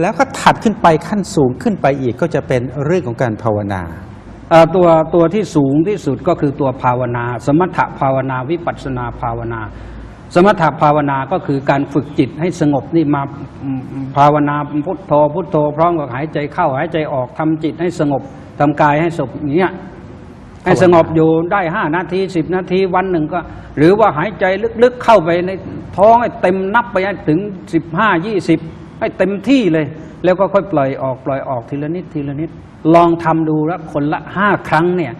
แล้วก็ถัดขึ้นไปขั้นสูงขึ้นไปอีกก็จะเป็นเรื่องของการภาวนาตัวตัวที่สูงที่สุดก็คือตัวภาวนา สมถภาวนาวิปัสนาภาวนา สมถภาวนาก็คือการฝึกจิตให้สงบนี่มาภาวนาพุทโธพุทโธพร้อมกับหายใจเข้าหายใจออกทำจิตให้สงบทำกายให้สงบอย่างเนี้ยให้สงบอยู่ได้ห้านาทีสิบนาทีวันหนึ่งก็ หรือว่าหายใจลึกๆเข้าไปในท้องให้เต็มนับไปถึงสิบห้ายี่สิบ ให้เต็มที่เลย แล้วก็ค่อยปล่อยออกปล่อยออกทีละนิดทีละนิด ลองทำดูแล้วคนละห้าครั้งเนี่ย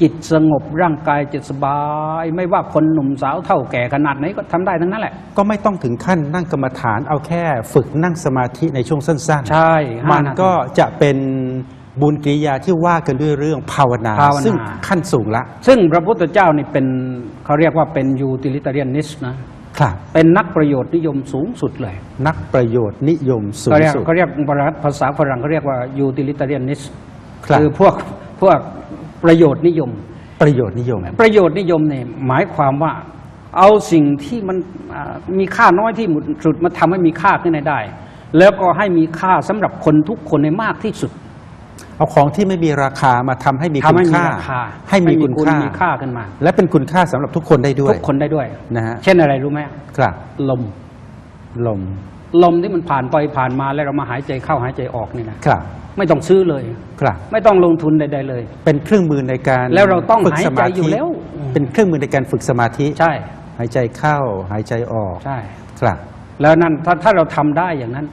จิตสงบร่างกายจะสบาย ไม่ว่าคนหนุ่มสาวเท่าแก่ขนาดไหนก็ทำได้ทั้งนั้นแหละ ก็ไม่ต้องถึงขั้นนั่งกรรมฐานเอาแค่ฝึกนั่งสมาธิในช่วงสั้นๆ ใช่ห้ามันนาทีก็จะเป็นบุญกิริยาที่ว่ากันด้วยเรื่องภาวนาภาวนา ซึ่งขั้นสูงละ ซึ่งพระพุทธเจ้านี่เป็นเขาเรียกว่าเป็นยูติลิตเรียนนิสนะ ครับเป็นนักประโยชน์นิยมสูงสุดเลย นักประโยชน์นิยมสูเขางเรียกสุดเขาเรียกภาษาฝรั่งเขาเรียกว่ายูติลิตเรียนนิสครับคือพวกพวกประโยชน์นิยม ประโยชน์นิยม ประโยชน์นิยมเนี่ยหมายความว่าเอาสิ่งที่มันอ่ามีค่าน้อยที่สุดมาทำให้มีค่าขึ้นให้ได้ แล้วก็ให้มีค่าสำหรับคนทุกคนในมากที่สุด เอาของที่ไม่มีราคามาทำให้มีทำคุณให้มีค่า ราคาให้มีคุณค่า มีค่าขึ้นมา และเป็นคุณค่าสำหรับทุกคนได้ด้วยทุกคนได้ด้วย นะฮะเช่นอะไรรู้ไหมครับลม ลมลมที่มันผ่านไปผ่านมาแล้วเรามาหายใจเข้าหายใจออกนี่นะครับไม่ต้องซื้อเลย ครับ ไม่ต้องลงทุนใด ๆ เลย เป็นเครื่องมือในการแล้วเราต้องฝึกหายสใจมาอยู่ธิแล้ว เป็นเครื่องมือในการฝึกสมาธิ ใช่ หายใจเข้าหายใจออกใช่ ครับ แล้วนั่นถ้าถ้าเราทำได้อย่างนั้น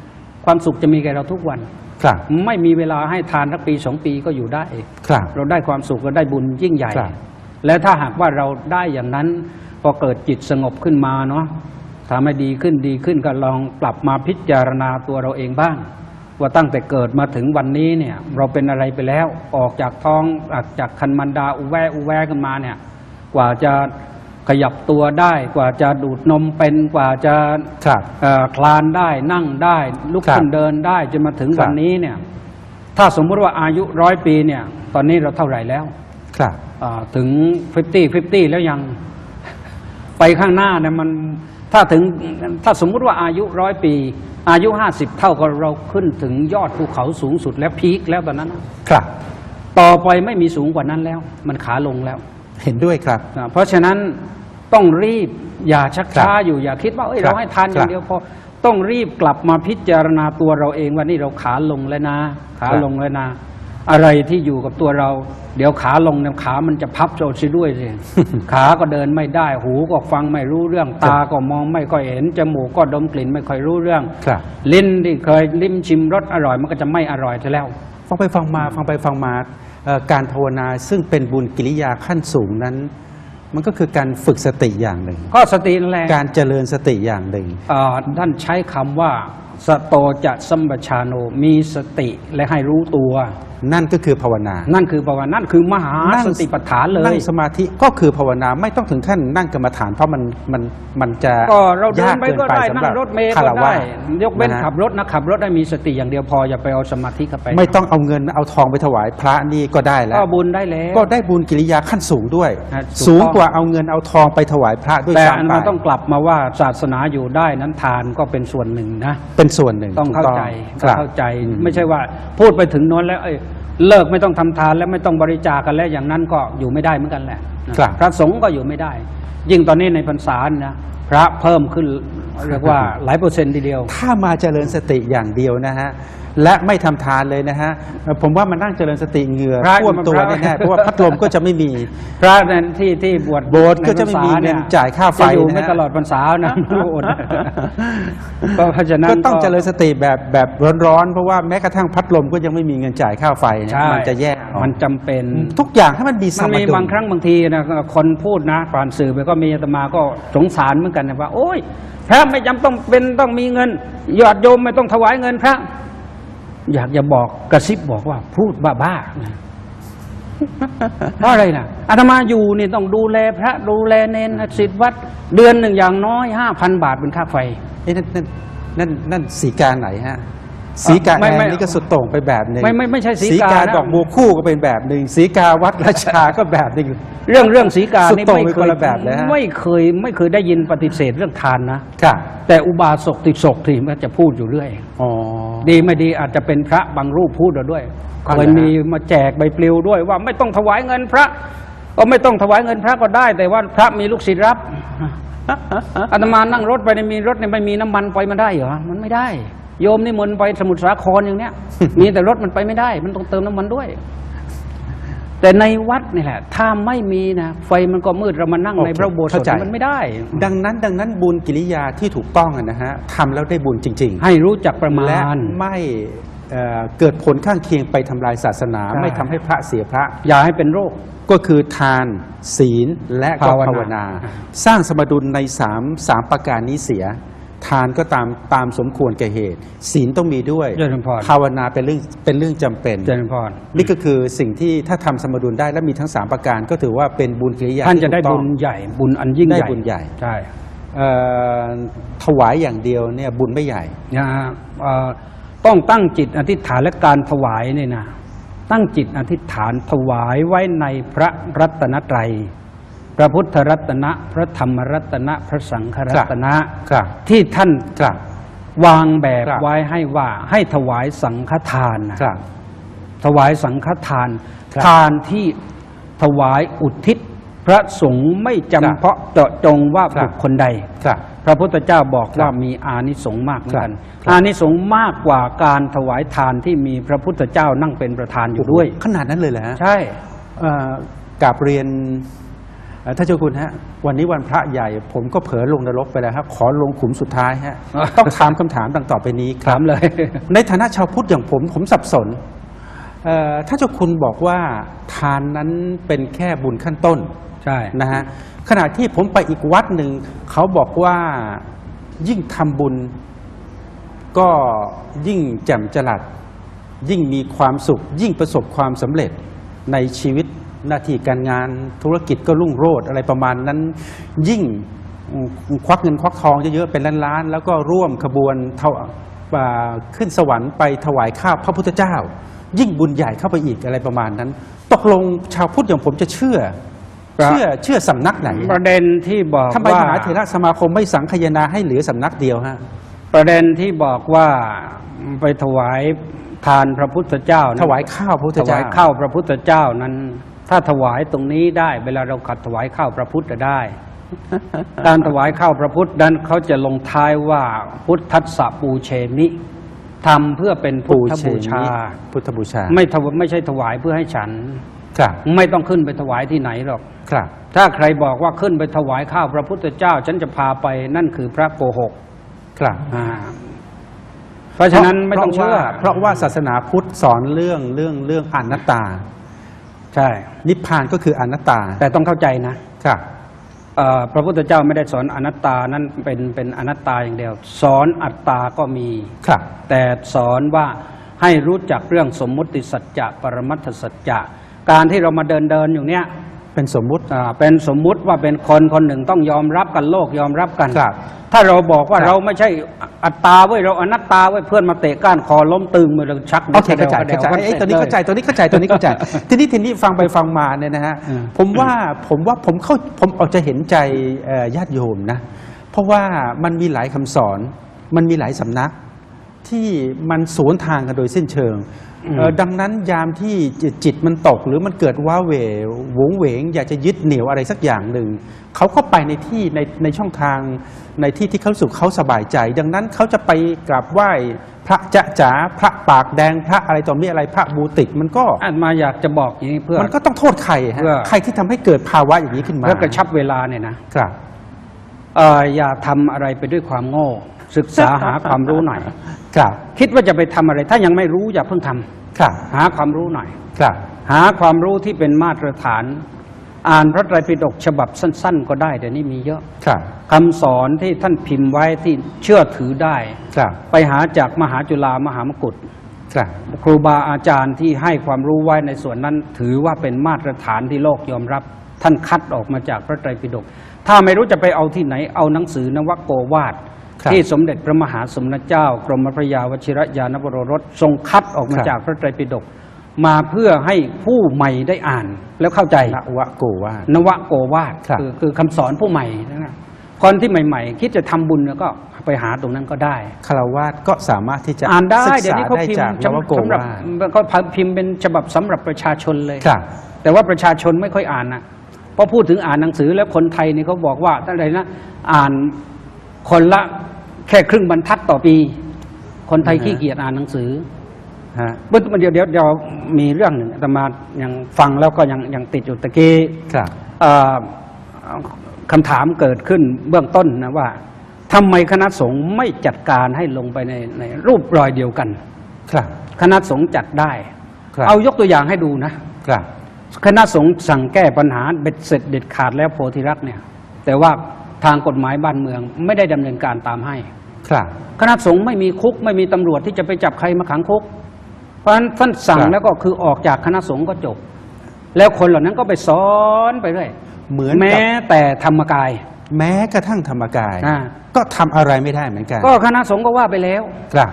ความสุขจะมีแก่เราทุกวัน ครับ ไม่มีเวลาให้ทานสักปีสองปีก็อยู่ได้ ครับ เราได้ความสุขเราได้บุญยิ่งใหญ่ ครับ และถ้าหากว่าเราได้อย่างนั้น พอเกิดจิตสงบขึ้นมาเนาะทำให้ดีขึ้นดีขึ้นก็ลองปรับมาพิจารณาตัวเราเองบ้าง ว่าตั้งแต่เกิดมาถึงวันนี้เนี่ย เราเป็นอะไรไปแล้วออกจากท้องออกจากคันมันดาอุแวอุแวกันมาเนี่ย กว่าจะ ขยับตัวได้กว่าจะดูดนมเป็นกว่าจะครับเอ่อคลานได้นั่งได้ลุกครับขึ้นเดินได้จนมาถึงครับวันนี้เนี่ย ถ้าสมมติว่าอายุร้อยปีเนี่ย ตอนนี้เราเท่าไหร่แล้ว ครับอ่าถึง50 50แล้วยังไปข้างหน้าเนี่ยมันถ้าถึงถ้าสมมุติว่าอายุร้อยปี อายุ50เท่ากับเราขึ้นถึงยอดภูเขาสูงสุดแล้วพีคแล้วตอนนั้น ครับ ต่อไปไม่มีสูงกว่านั้นแล้ว มันขาลงแล้ว เห็นด้วยครับอ่าเพราะฉะนั้นต้องรีบอย่าชักช้าครับอยู่อย่าคิดว่าเอ้ยครับเราให้ทานอครัย่าบงเดียวพอต้องรีบกลับมาพิจารณาตัวเราเองว่านี่เราขาลงแล้วนะขาครับลงแล้วนะ อะไรที่อยู่กับตัวเรา เดี๋ยวขาลงเนี่ยขามันจะพับโจดซิด้วยสิ ขาก็เดินไม่ได้หูก็ฟังไม่รู้เรื่องตาก็มองไม่ค่อยเห็นจมูกก็ดมกลิ่นไม่ค่อยรู้เรื่องครับ ลิ้นที่เคยลิ้มชิมรสอร่อยมันก็จะไม่อร่อยซะแล้ว ฟังไปฟังมาฟังไปฟังมาเอ่อ การภาวนาซึ่งเป็นบุญกิริยาขั้นสูงนั้น มันก็คือการฝึกสติอย่างหนึ่ง ก็สตินั่นแหละการเจริญสติอย่างหนึ่งเอ่อท่านใช้คำว่าสโตจะสัมปชาโนมีสติและให้รู้ตัวนั่นก็คือภาวนา นั่นคือภาวนานั่นคือมหานั่งสติปัฏฐานเลยนั่งสมาธิก็คือภาวนาไม่ต้องถึงขั้นนั่งกรรมฐานเพราะมันมันมันจะก็เราเดินยากไปเกินก็ไปได้สำนั่หรังบรถเมล์คาก็รวะได้ยกเว้นนะฮะขับรถนะขับรถได้มีสติอย่างเดียวพออย่าไปเอาสมาธิเข้าไป ไม่ต้องเอาเงินเอาทองไปถวายพระนี่ก็ได้แล้วก็บุญได้แล้วก็ได้บุญกิริยาขั้นสูงด้วยฮะถูกสูงต้องกว่าเอาเงินเอาทองไปถวายพระด้วยแต่ซ้ำอันไปมันต้องกลับมาว่าศาสนาอยู่ได้นั้นทานก็เป็นส่วนหนึ่งนะเป็นส่วนหนึ่งต้องเข้าใจถูกต้ต้อองงเข้าใจอืไม่ใช่ว่าพูดไปถึงโน้นแล้วเอ้ย เลิกไม่ต้องทำทานแล้วไม่ต้องบริจาคกันแล้วอย่างนั้นก็อยู่ไม่ได้เหมือนกันแหละนะครับพระสงฆ์ก็อยู่ไม่ได้ ยิ่งตอนนี้ในพรรษาเนี่ยนะพระเพิ่มขึ้น เรียกว่าหลายเปอร์เซ็นต์ทีเดียว ถ้ามาเจริญสติอย่างเดียวนะฮะและไม่ทำทานเลยนะฮะเอ่อผมว่ามันนั่งเจริญสติเหงื่อพระท่วมตัวพระแน่ๆเพราะว่าพัดลมก็จะไม่มี พระนั้นที่ที่บวชโบสถ์ก็จะไม่มีในพรรษเงินจ่ายค่าไฟจะอยู่นะฮะไม่ตลอดพรรษานะอดก็เพราะฉะนั้นก็ต้องเจริญสติแบบแบบร้อนๆเพราะว่าแม้กระทั่งพัดลมก็ยังไม่มีเงินจ่ายค่าไฟนะใช่มันจะแย่เอามันจำเป็นทุกอย่างให้มันมีสมันมมีดุลบางครั้งบางทีนะคนพูดนะผ่านสื่อไปก็มีอาตมาก็สงสารเหมือนกันนะว่า โอ้ยพระไม่จำต้องเป็นต้องมีเงินยอดโยมไม่ต้องถวายเงินพระ อยากจะบอกกระซิบบอกว่า พูดบ้าๆนะเพราะอะไรนะอาตมาอยู่นี่ต้องดูแลพระ ดูแลเนนสิทธิวัด เดือนหนึ่งอย่างน้อยห้าพันบาทเป็นค่าไฟนั่นนั่นนั่นนั่นสีการไหนฮะ สีกาไม่แอไม่นนี่ก็สุดโต่งไปแบบหนึ่งไม่ไม่ไม่ใช่สีกาสีกานะดอกบัวคู่ก็เป็นแบบหนึ่งสีกาวัดราชาก็แบบหนึ่งเรื่องเรื่องสีกาสุดนี่โต่งไม่ไปเคคนยละแบบเลยฮะไม่เคยไม่เคยได้ยินปฏิเสธเรื่องทานนะค่ะแต่อุบาสกติสกที่มันจะพูดอยู่เรื่อยอ๋อดีไม่ดีอาจจะเป็นพระบางรูปพูดเราด้วยอ๋อเคยมีมาแจกใบปลิวด้วยว่าไม่ต้องถวายเงินพระ ก็ไม่ต้องถวายเงินพระก็ได้ แต่ว่าพระมีลูกศิษย์รับอาตมานั่งรถไปในยมีรถเนี่ยไม่มีน้ำมันไปมาได้เหรอมันไม่ได้ โยมนี่มนต์ไปสมุทรสาครอย่างเนี้ย มีแต่รถมันไปไม่ได้ มันต้องเติมน้ำมันด้วย แต่ในวัดนี่แหละ ถ้าไม่มีนะไฟมันก็มืดเรามานั่งโอเคในพระอุโบสเข้าถใจมันไม่ได้ ดังนั้น ดังนั้นบุญกิริยาที่ถูกต้องอะนะฮะทำแล้วได้บุญจริง ๆ ให้รู้จักประมาและณไม่เอ่อเกิดผลข้างเคียงไปทำลายศาสนาใช่ไม่ทำให้พระเสียพระ อย่าให้เป็นโรคก็คือทานศีลและก็ภาวนาภาวนา สร้างสมดุลในสามสามประการนี้เสีย ทานก็ตามตามสมควรแก่เหตุ ศีลต้องมีด้วยเจริญพรภาวนาเป็นเรื่องเป็นเรื่องจำเป็นเจริญพรนี่ก็คือสิ่งที่ถ้าทำสมดุลได้และมีทั้งสามประการก็ถือว่าเป็นบุญกิริยาท่านที่จะได้ถูกต้บุอง ญใหญ่ บุญอันยิ่งได้ใหญ่บุญใหญ่ ใช่เอ่อถวายอย่างเดียวเนี่ยบุญไม่ใหญ่ นะฮะเอ่อต้องตั้งจิตอธิษฐานและการถวายเนี่ยนะตั้งจิตอธิษฐานถวายไว้ในพระรัตนตรัย พระพุทธรัตนะพระธรรมรัตนะพระสังฆรัตนะครับที่ท่านครับวางแบบครับไว้ให้ว่าให้ถวายสังฆทานนะครับถวายสังฆทานครับทานที่ถวายอุทิศ พระสงฆ์ไม่จำเพาะเจาะจงว่าครับบุคคลใดครับพระพุทธเจ้าบอกครับว่ามีอานิสงส์มากเหมือนกันครับอานิสงส์มากกว่าการถวายทานที่มีพระพุทธเจ้านั่งเป็นประธานอยู่ด้วย ขนาดนั้นเลยเหรอฮะใช่เอ่อกราบเรียนเอ่อ ท่านเจ้าคุณฮะ วันนี้วันพระใหญ่ ผมก็เผลอลงนรกไปแล้วครับ ขอลงขุมสุดท้ายฮะ ต้องถามคำถามดังต่อไปนี้คถารับมเลย ในฐานะชาวพุทธอย่างผม ผมสับสนเอ่อท่านเจ้าคุณบอกว่าทานนั้นเป็นแค่บุญขั้นต้นใช่นะฮะขณะที่ผมไปอีกวัดหนึ่ง เขาบอกว่ายิ่งทำบุญ ก็ยิ่งแจ่มจรัสยิ่งมีความสุข ยิ่งประสบความสำเร็จในชีวิต หน้าที่การงานธุรกิจก็รุ่งโรจน์อะไรประมาณนั้น ยิ่งควักเงินควักทองเยอะๆเป็นล้านๆแล้วก็ร่วมขบวนเท่าอ่าขึ้นสวรรค์ไปถวายข้าวพระพุทธเจ้า ยิ่งบุญใหญ่เข้าไปอีกอะไรประมาณนั้น ตกลงชาวพุทธอย่างผมจะเชื่อครับเชื่อเชื่อสำนักไหนประเด็นที่บอกทำไมว่ามหาเถรสมาคมไม่สังคายนาให้เหลือสำนักเดียวฮะประเด็นที่บอกว่าไปถวายทานพระพุทธเจ้านั้นถวายข้าวพระพุทธถวาเจ้ายข้าวพระพุทธเจ้านั้น ถ้าถวายตรงนี้ได้ เวลาเราขัดถวายข้าวพระพุทธได้ การถวายข้าวพระพุทธนั้นเขาจะลงท้ายว่าพุทธัสสะปูเชมิทำเพื่อเป็นพุทธบูชา พุทธบูชา ไม่ถวไม่ใช่ถวายเพื่อให้ฉัน ครับ ไม่ต้องขึ้นไปถวายที่ไหนหรอก ครับ ถ้าใครบอกว่าขึ้นไปถวายข้าวพระพุทธเจ้า ฉันจะพาไปนั่นคือพระโกหก ครับอ่าเพราะฉะนั้นไม่ต้องเชื่อ เพราะว่าเพราะว่าศาสนาพุทธสอนเรื่องเรื่องเรื่องอนัตตา ใช่ นิพพานก็คืออนัตตาแต่ต้องเข้าใจนะครับเอ่อพระพุทธเจ้าไม่ได้สอนอนัตตานั้นเป็นเป็นอนัตตาอย่างเดียว สอนอัตตาก็มี ครับ แต่สอนว่าให้รู้จักเรื่องสมมุติสัจจะ ปรมัตถสัจจะ การที่เรามาเดินเดินอยู่เนี้ย เป็นสมมุติอ่าเป็นสมมุติว่าเป็นคนคนหนึ่งต้องยอมรับกันโลกยอมรับกันครับถ้าเราบอกว่าครับเราไม่ใช่อัตตาเว้ยเราอนัตตาเว้ยเพื่อนมาเตะก้านคอล้มตึงมือเราชักโอเคเข้าใจดี๋ยวเข้าใจดี๋ยวไอ้ยตัวนี้สร็เข้าใจลยตัวนี้เข้าใจตัวนี้เข้าใจทีนี้ทีนี้ฟังไปฟังมาเนี่ยนะฮะอืม ผมว่าผมว่าผมเข้าผมออกจะเห็นใจเอ่อญาติโยมนะ เพราะว่ามันมีหลายคำสอน มันมีหลายสำนัก ที่มันสวนทางกันโดยสิ้นเชิงอืมเอ่อดังนั้นยามที่จิตจิตมันตกหรือมันเกิดว้าเหวหวงเหวง อยากจะยึดเหนี่ยวอะไรสักอย่างหนึ่งเขาก็ไปในที่ในในช่องทางในที่ที่เขารู้สุขเขาสบายใจ ดังนั้นเขาจะไปกราบไหว้พระจะจ๋าพระปากแดงพระอะไรต่อมีอะไรพระบูติกมันก็อาตมาอยากจะบอกอย่างนี้เพื่อมันก็ต้องโทษใครฮะเพื่อใครที่ทำให้เกิดภาวะอย่างนี้ขึ้นมาเพื่อกระชับเวลาเนี่ยนะครับเอ่ออย่าทำอะไรไปด้วยความโง่ ศึกษาหาความรู้หน่อยครับ คิดว่าจะไปทำอะไร ถ้ายังไม่รู้อย่าเพิ่งทำครับ หาความรู้หน่อยครับ หาความรู้ที่เป็นมาตรฐาน อ่านพระไตรปิฎกฉบับสั้น ๆ ก็ได้เดี๋ยวนี้มีเยอะครับคำสอนที่ท่านพิมพ์ไว้ที่เชื่อถือได้ครับไปหาจากมหาจุฬามหามกุฏครับครูบาอาจารย์ที่ให้ความรู้ไว้ในส่วนนั้น ถือว่าเป็นมาตรฐานที่โลกยอมรับ ท่านคัดออกมาจากพระไตรปิฎกถ้าไม่รู้จะไปเอาที่ไหนเอาหนังสือนวโกวาทครับ ที่สมเด็จพระมหาสมณเจ้ากรมพระยาวชิรยานบรรสทรงคัดออกมาครับจากพระไตรปิฎกมาเพื่อให้ผู้ใหม่ได้อ่าน แล้วเข้าใจนวโกวาทนวโกวาทครับอคือคำสอนผู้ใหม่นะคนที่ใหม่ ๆ คิดจะทำบุญเนี่ยก็ไปหาตรงนั้นก็ได้คารวาสก็สามารถที่จะอ่านได้ศึกเดี๋ยวษานี้เขาได้พิมจากพ์นวโกสำหรับวาทเขาพิมพ์เป็นฉบับสำหรับประชาชนเลยครับแต่ว่าประชาชนไม่ค่อยอ่านนะพอพูดถึงอ่านหนังสือแล้วคนไทยนี่เขาบอกว่าอะไรนะอ่าน คนละแค่ครึ่งบรรทัดต่อปี คนไทยอือฮะขี้เกียจอ่านหนังสือฮะเมื่อเดี๋ยวเดี๋ยวเดี๋ยวมีเรื่องหนึ่งอาตมายังฟังแล้วก็ยังยังติดอยู่ตะกี้ครับเอ่อคำถามเกิดขึ้นเบื้องต้นนะว่าทำไมคณะสงฆ์ไม่จัดการให้ลงไปในในรูปรอยเดียวกัน ครับ คณะสงฆ์จัดได้ครับเอายกตัวอย่างให้ดูนะครับ คณะสงฆ์สั่งแก้ปัญหาเบ็ดเสร็จเด็ดขาดแล้วโพธิรักษ์เนี่ย แต่ว่าทางกฎหมายบ้านเมือง ไม่ได้ดำเนินการตามให้ ครับ คณะสงฆ์ไม่มีคุกไม่มีตำรวจที่จะไปจับใครมาขังคุก เพราะฉะนั้นท่านสั่งครับแล้วก็คือออกจากคณะสงฆ์ก็จบ แล้วคนเหล่านั้นก็ไปสอนไปเรื่อยเหมือนแม้กับแต่ธรรมกาย แม้กระทั่งธรรมกายอ่าก็ทำอะไรไม่ได้เหมือนกัน ก็คณะสงฆ์ก็ว่าไปแล้ว ครับ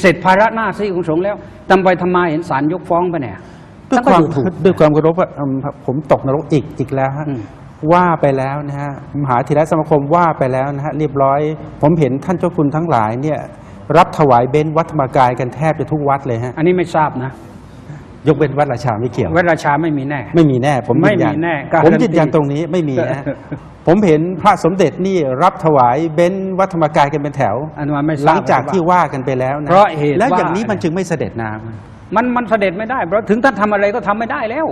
เสร็จภาระหน้าที่ของสงฆ์แล้วทำไปทำไมาเห็นศาลยกฟ้องไปเนี่ยด้วยท่านความก็ดูถูกด้วยความเคารพว่าอืมผมตกนรกอีกอีกแล้วฮะอืม ว่าไปแล้วนะฮะมหาเถรสมาคมว่าไปแล้วนะฮะเรียบร้อย ผมเห็นท่านเจ้าคุณทั้งหลายเนี่ยรับถวายเบญวัดธรรมกายกันแทบจะทุกวัดเลยฮะอันนี้ไม่ทราบนะ ยกเว้นวัดราชาไม่เกี่ยวเวทราชาไม่มีแน่ ไม่มีแน่ ผมยืนยัไม่มีแน่การันตีผมยืนยันตรงนี้ไม่มีนะผมเห็นพระสมเด็จนี่รับถวายเบญวัดธรรมกายกันเป็นแถวอันว่าไม่ทราบหลังจากที่ว่ากันไปแล้วนะเพราะเหตุแล้วอย่างว่านี้มันจึงไม่เสด็จน้ำมันมันเสด็จไม่ได้เพราะถึงท่านทำอะไรก็ทำไม่ได้แล้ว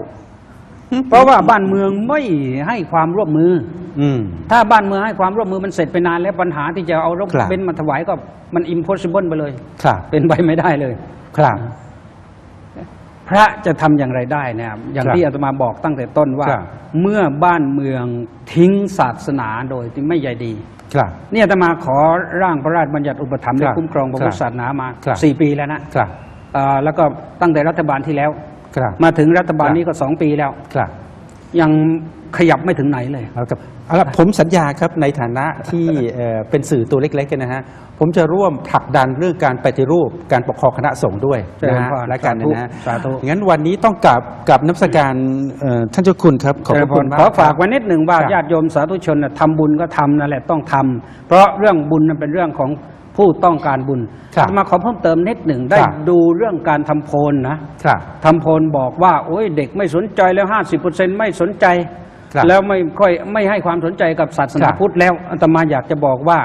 เพราะว่าบ้านเมืองไม่ให้ความร่วมมือ อืม ถ้าบ้านเมืองให้ความร่วมมือมันเสร็จไปนานแล้วปัญหาที่จะเอารถครับ เบนซ์มาถวายก็มัน impossible ไปเลย ครับเป็นไปไม่ได้เลย ครับ พระจะทำอย่างไรได้เนะครับ อย่างครับที่อาตมาบอกตั้งแต่ต้นว่า ครับ เมื่อบ้านเมืองทิ้งศาสนาโดยที่ไม่ใยดี ครับ เนี่ยอาตมาขอร่างพระราชบัญญัติอุปถัมภ์คและรับคุ้มครองพระพุทธครับศาสนามาครับ สี่ปีแล้วนะครับ เอ่อแล้วก็ตั้งแต่รัฐบาลที่แล้ว ครับมาถึงรัฐบาลครับนี้ก็สองปีแล้วครับ ยังขยับไม่ถึงไหนเลยเอาครับเอาละผมสัญญาครับในฐานะที่เอ่อเป็นสื่อตัวเล็กๆกันนะฮะผมจะร่วมผลักดันเรื่องการปฏิรูปการปกครองคณะสงฆ์ด้วยเจรินะญฮะพรและกันนะฮะสาธุงั้นวันนี้ต้องกราบกับน้ำสการเอ่อท่านเจ้าคุณครับขอบพระคุณมากขอฝากไว้นิดหนึ่งว่าครับญาติโยมสาธุชนน่ะทำบุญก็ทำนั่นแหละต้องทำเพราะเรื่องบุญนั้นเป็นเรื่องของ ผู้ต้องการบุญครับอาตมาขอเพิ่มเติมนิดหนึ่งได้ครับดูเรื่องการทำโพลนะครับทำโพลบอกว่า โอ้ยเด็กไม่สนใจแล้วห้าสิบเปอร์เซ็นไม่สนใจครับแล้วไม่ค่อยไม่ให้ความสนใจกับศาสนาครับพุทธแล้วอาตมาอยากจะบอกว่า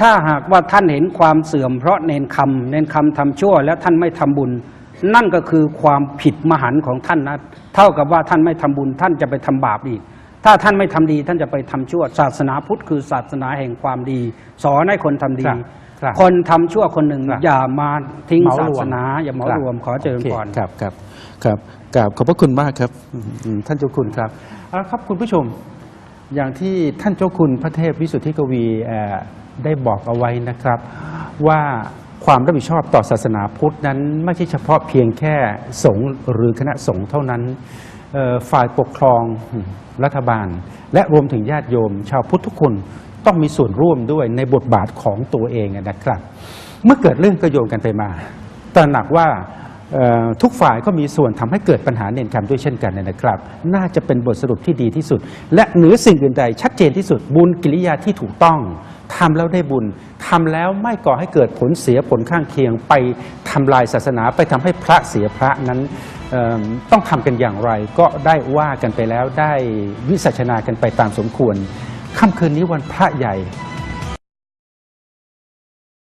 ถ้าหากว่าท่านเห็นความเสื่อมเพราะเนนคำเนนคำทำชั่ว แล้วท่านไม่ทำบุญ นั่นก็คือความผิดมหันต์ของท่านนะเท่ากับว่าท่านไม่ทำบุญ ท่านจะไปทำบาปอีกถ้าท่านไม่ทำดีท่านจะไปทำชั่ว ศาสนาพุทธคือศาสนาแห่งความดี สอนให้คนทำดี ครับครับคนทำชั่วคนหนึ่งครับอย่ามาทิ้งเหมศารวสนา อย่าเหมารวมขอเจริญโคพร ครับครับครับกราบขอบพระคุณมากครับอืมอืมท่านเจ้าคุณครับเอาละครับคุณผู้ชมอย่างที่ท่านเจ้าคุณพระเทพวิสุทธิกวีเอ่อได้บอกเอาไว้นะครับ ว่าความรับผิดชอบต่อศาสนาพุทธนั้น ไม่ใช่เฉพาะเพียงแค่สงฆ์หรือคณะสงฆ์เท่านั้นเอ่อฝ่ายปกครองอืมรัฐบาล และรวมถึงญาติโยม ชาวพุทธทุกคน ต้องมีส่วนร่วมด้วยในบทบาทของตัวเองนะครับ เมื่อเกิดเรื่องก็โยงกันไปมาตระหนักว่าทุกฝ่ายก็มีส่วนทำให้เกิดปัญหาเนนคำด้วยเช่นกันนะครับ น่าจะเป็นบทสรุปที่ดีที่สุด และเหนือสิ่งอื่นใดชัดเจนที่สุด บุญกิริยาที่ถูกต้องทำแล้วได้บุญทำแล้วไม่ก่อให้เกิดผลเสียผลข้างเคียงไปทำลายศาสนาไปทำให้พระเสียพระนั้นต้องทำกันอย่างไร ก็ได้ว่ากันไปแล้วได้วิสัชนากันไปตามสมควร ค่ำคืนนี้วันพระใหญ่